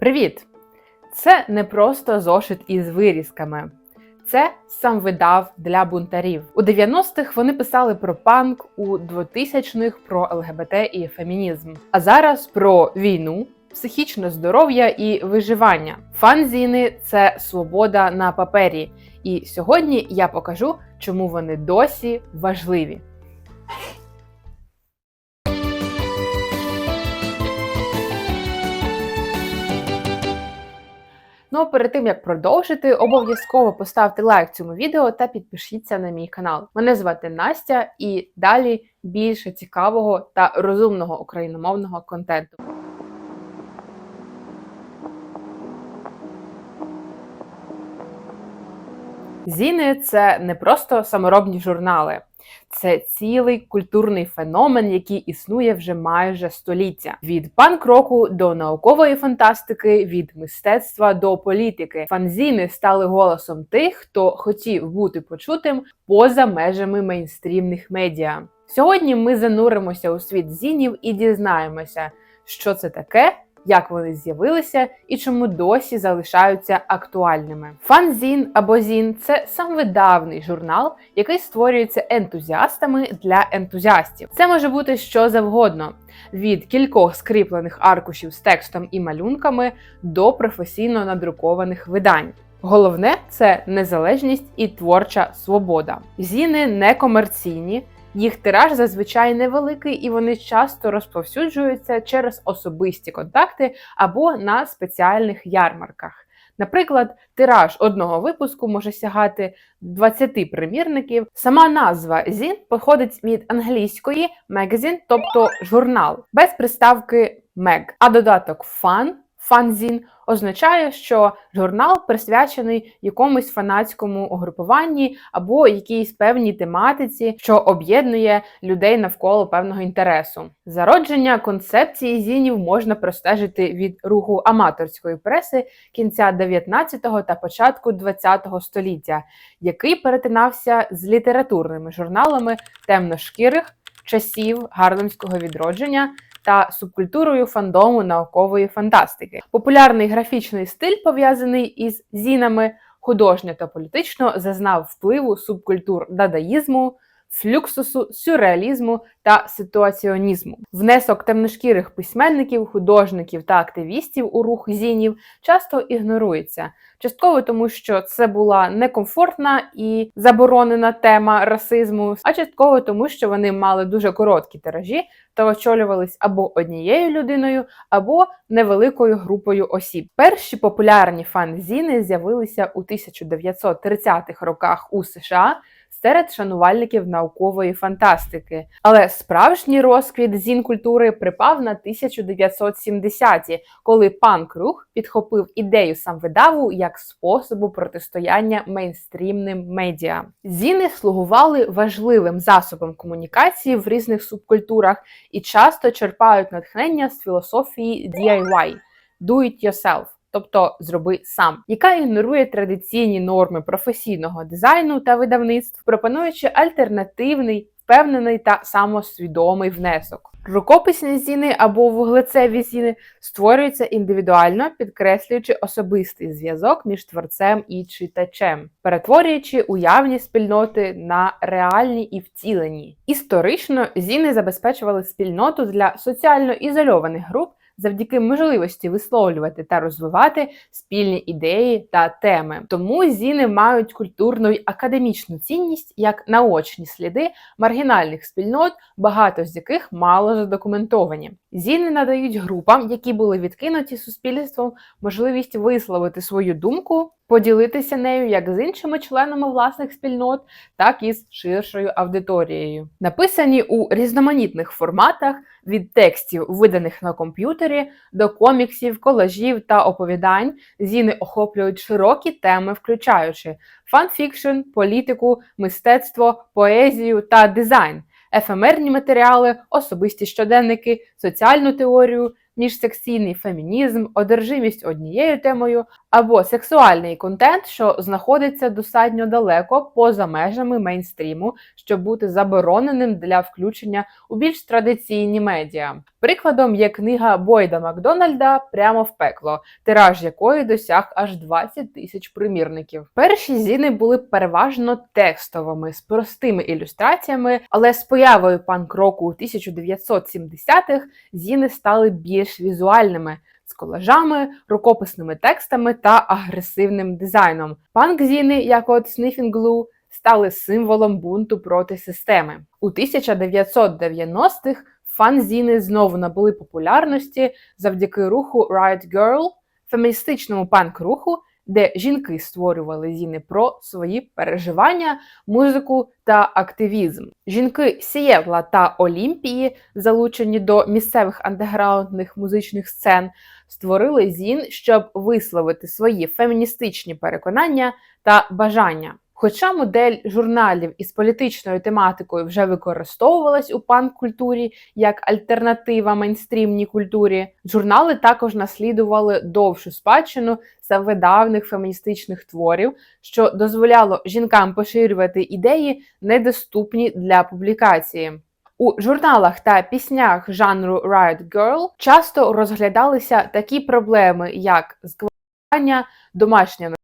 Привіт! Це не просто зошит із вирізками. Це сам видав для бунтарів. У 90-х вони писали про панк, у 2000-х про ЛГБТ і фемінізм. А зараз про війну, психічне здоров'я і виживання. Фанзіни це свобода на папері. І сьогодні я покажу, чому вони досі важливі. Ну а перед тим як продовжити, обов'язково поставте лайк цьому відео та підпишіться на мій канал. Мене звати Настя, і далі більше цікавого та розумного україномовного контенту. Зіни це не просто саморобні журнали. Це цілий культурний феномен, який існує вже майже століття: від панк-року до наукової фантастики, від мистецтва до політики. Фанзіни стали голосом тих, хто хотів бути почутим поза межами мейнстрімних медіа. Сьогодні ми зануримося у світ зінів і дізнаємося, що це таке як вони з'явилися і чому досі залишаються актуальними. Фанзін або зін це самовидавний журнал, який створюється ентузіастами для ентузіастів. Це може бути що завгодно: від кількох скріплених аркушів з текстом і малюнками до професійно надрукованих видань. Головне це незалежність і творча свобода. Зіни не комерційні. Їх тираж зазвичай невеликий і вони часто розповсюджуються через особисті контакти або на спеціальних ярмарках. Наприклад, тираж одного випуску може сягати 20 примірників. Сама назва зін походить від англійської magazine, тобто журнал, без приставки «meg», а додаток «fun» фанзін означає, що журнал присвячений якомусь фанатському угрупуванні або якійсь певній тематиці, що об'єднує людей навколо певного інтересу. Зародження концепції зінів можна простежити від руху аматорської преси кінця 19-го та початку 20-го століття, який перетинався з літературними журналами темношкірих часів гарлемського відродження та субкультурою фандому наукової фантастики. Популярний графічний стиль, пов'язаний із зінами, художньо та політично зазнав впливу субкультур дадаїзму флюксусу, сюрреалізму та ситуаціонізму. Внесок темношкірих письменників, художників та активістів у рух зінів часто ігнорується, частково тому, що це була некомфортна і заборонена тема расизму, а частково тому, що вони мали дуже короткі тиражі та очолювались або однією людиною, або невеликою групою осіб. Перші популярні фанзіни з'явилися у 1930-х роках у США серед шанувальників наукової фантастики. Але справжній розквіт зін культури припав на 1970-ті, коли панк-рух підхопив ідею самвидаву як способу протистояння мейнстрімним медіа. Зіни слугували важливим засобом комунікації в різних субкультурах і часто черпають натхнення з філософії DIY – Do It Yourself тобто зроби сам, яка ігнорує традиційні норми професійного дизайну та видавництв, пропонуючи альтернативний, впевнений та самосвідомий внесок. Рукописні зіни або вуглецеві зіни створюються індивідуально, підкреслюючи особистий зв'язок між творцем і читачем, перетворюючи уявні спільноти на реальні і втілені. Історично зіни забезпечували спільноту для соціально ізольованих груп завдяки можливості висловлювати та розвивати спільні ідеї та теми. Тому зіни мають культурну й академічну цінність як наочні сліди маргінальних спільнот, багато з яких мало задокументовані. Зіни надають групам, які були відкинуті суспільством, можливість висловити свою думку поділитися нею як з іншими членами власних спільнот, так і з ширшою аудиторією. Написані у різноманітних форматах від текстів, виданих на комп'ютері, до коміксів, колажів та оповідань, зіни охоплюють широкі теми, включаючи фанфікшн, політику, мистецтво, поезію та дизайн. Ефемерні матеріали, особисті щоденники, соціальну теорію, міжсекційний фемінізм, одержимість однією темою, або сексуальний контент, що знаходиться достатньо далеко поза межами мейнстріму, щоб бути забороненим для включення у більш традиційні медіа. Прикладом є книга Бойда Макдональда Прямо в пекло, тираж якої досяг аж 20 тисяч примірників. Перші зіни були переважно текстовими з простими ілюстраціями, але з появою панк-року у 1970-х зіни стали більш візуальними. Колажами, рукописними текстами та агресивним дизайном. Панк-зіни, як от Sniffing Glue, стали символом бунту проти системи. У 1990-х фан-зіни знову набули популярності завдяки руху Riot Girl, феміністичному панк-руху, де жінки створювали зіни про свої переживання, музику та активізм. Жінки Сієтла та Олімпії, залучені до місцевих андеграундних музичних сцен, створили зін, щоб висловити свої феміністичні переконання та бажання. Хоча модель журналів із політичною тематикою вже використовувалась у панк-культурі як альтернатива мейнстрімній культурі, журнали також наслідували довшу спадщину давних феміністичних творів, що дозволяло жінкам поширювати ідеї, недоступні для публікації. У журналах та піснях жанру Riot Girl часто розглядалися такі проблеми, як зґвалтування, домашня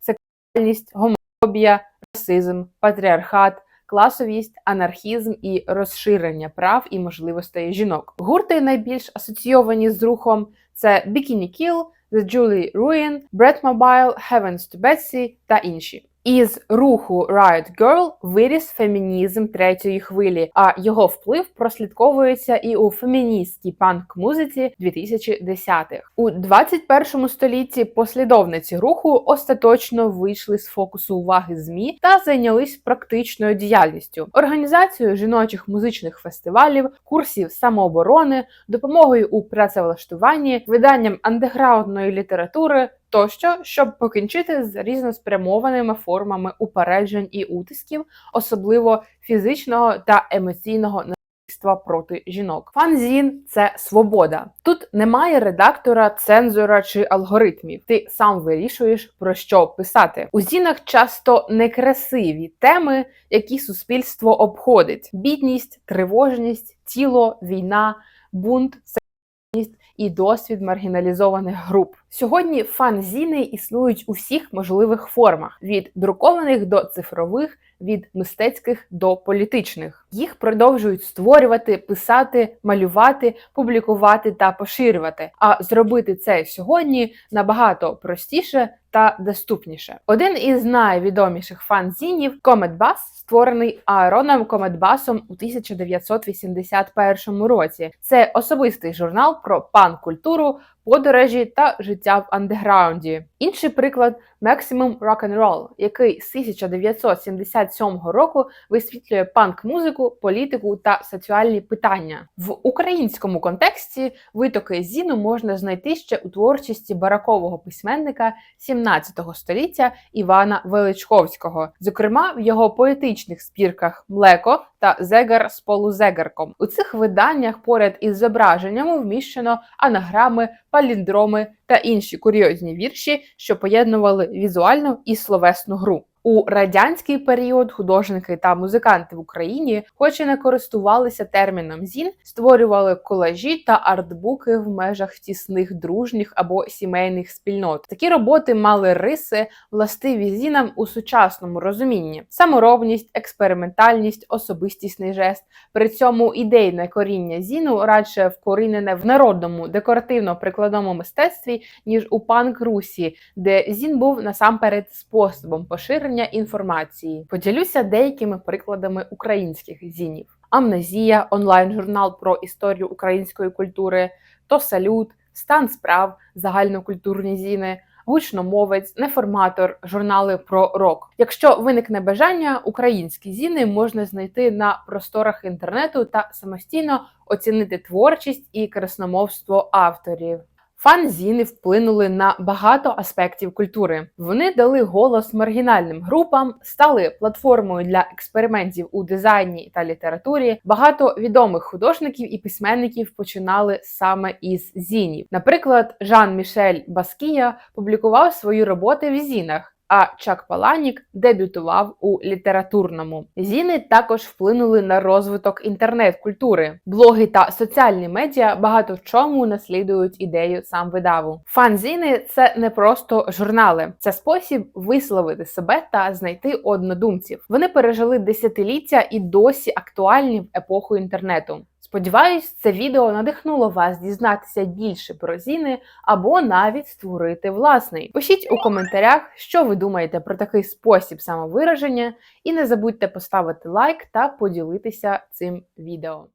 сексуальність, гомофобія, расизм, патріархат, класовість, анархізм і розширення прав і можливостей жінок. Гурти найбільш асоційовані з рухом це Bikini Kill, The Julie Ruin, Brett Mobile, Heavens to Betsy та інші. Із руху Riot Girl виріс фемінізм третьої хвилі, а його вплив прослідковується і у феміністській панк-музиці 2010-х. У 21 столітті послідовниці руху остаточно вийшли з фокусу уваги змі та зайнялись практичною діяльністю, організацією жіночих музичних фестивалів, курсів самооборони, допомогою у працевлаштуванні, виданням андеграундної літератури тощо, щоб покінчити з різноспрямованими формами упереджень і утисків, особливо фізичного та емоційного насильства проти жінок. Фанзін це свобода. Тут немає редактора, цензора чи алгоритмів. Ти сам вирішуєш про що писати. У зінах часто некрасиві теми, які суспільство обходить: бідність, тривожність, тіло, війна, бунт і досвід маргіналізованих груп. Сьогодні фан-зіни існують у всіх можливих формах: від друкованих до цифрових, від мистецьких до політичних. Їх продовжують створювати, писати, малювати, публікувати та поширювати. А зробити це сьогодні набагато простіше та доступніше. Один із найвідоміших фан-зінів Bass, створений Аароном Кометбасом у 1981 році. Це особистий журнал про пан-культуру, подорожі та життя в андеграунді. Інший приклад Maximum Rock and Roll, який з 1977 року висвітлює панк-музику, політику та соціальні питання. В українському контексті витоки зіну можна знайти ще у творчості баракового письменника 17 століття Івана Величковського, зокрема в його поетичних спірках Млеко та Зегар з полузегарком. У цих виданнях поряд із зображеннями вміщено анаграми, паліндроми та інші курйозні вірші, що поєднували візуальну і словесну гру. У радянський період художники та музиканти в Україні, хоч і не користувалися терміном зін, створювали колажі та артбуки в межах тісних дружніх або сімейних спільнот. Такі роботи мали риси, властиві зінам у сучасному розумінні: саморобність, експериментальність, особистісний жест. При цьому ідейне коріння зіну радше вкорінене в народному декоративно-прикладному мистецтві ніж у панк-русі, де зін був насамперед способом поширення поширення інформації. Поділюся деякими прикладами українських зінів: Амнезія, онлайн-журнал про історію української культури, то салют, стан справ, загальнокультурні зіни. Гучномовець, неформатор, журнали про рок. Якщо виникне бажання, українські зіни можна знайти на просторах інтернету та самостійно оцінити творчість і красномовство авторів. Фан-зіни вплинули на багато аспектів культури. Вони дали голос маргінальним групам, стали платформою для експериментів у дизайні та літературі. Багато відомих художників і письменників починали саме із зінів. Наприклад, Жан Мішель Баскія публікував свої роботи в зінах. А Чак Паланік дебютував у літературному. Зіни також вплинули на розвиток інтернет-культури. Блоги та соціальні медіа багато в чому наслідують ідею сам видаву. Фанзіни це не просто журнали, це спосіб висловити себе та знайти однодумців. Вони пережили десятиліття і досі актуальні в епоху інтернету. Сподіваюсь, це відео надихнуло вас дізнатися більше про зіни або навіть створити власний. Пишіть у коментарях, що ви думаєте про такий спосіб самовираження, і не забудьте поставити лайк та поділитися цим відео.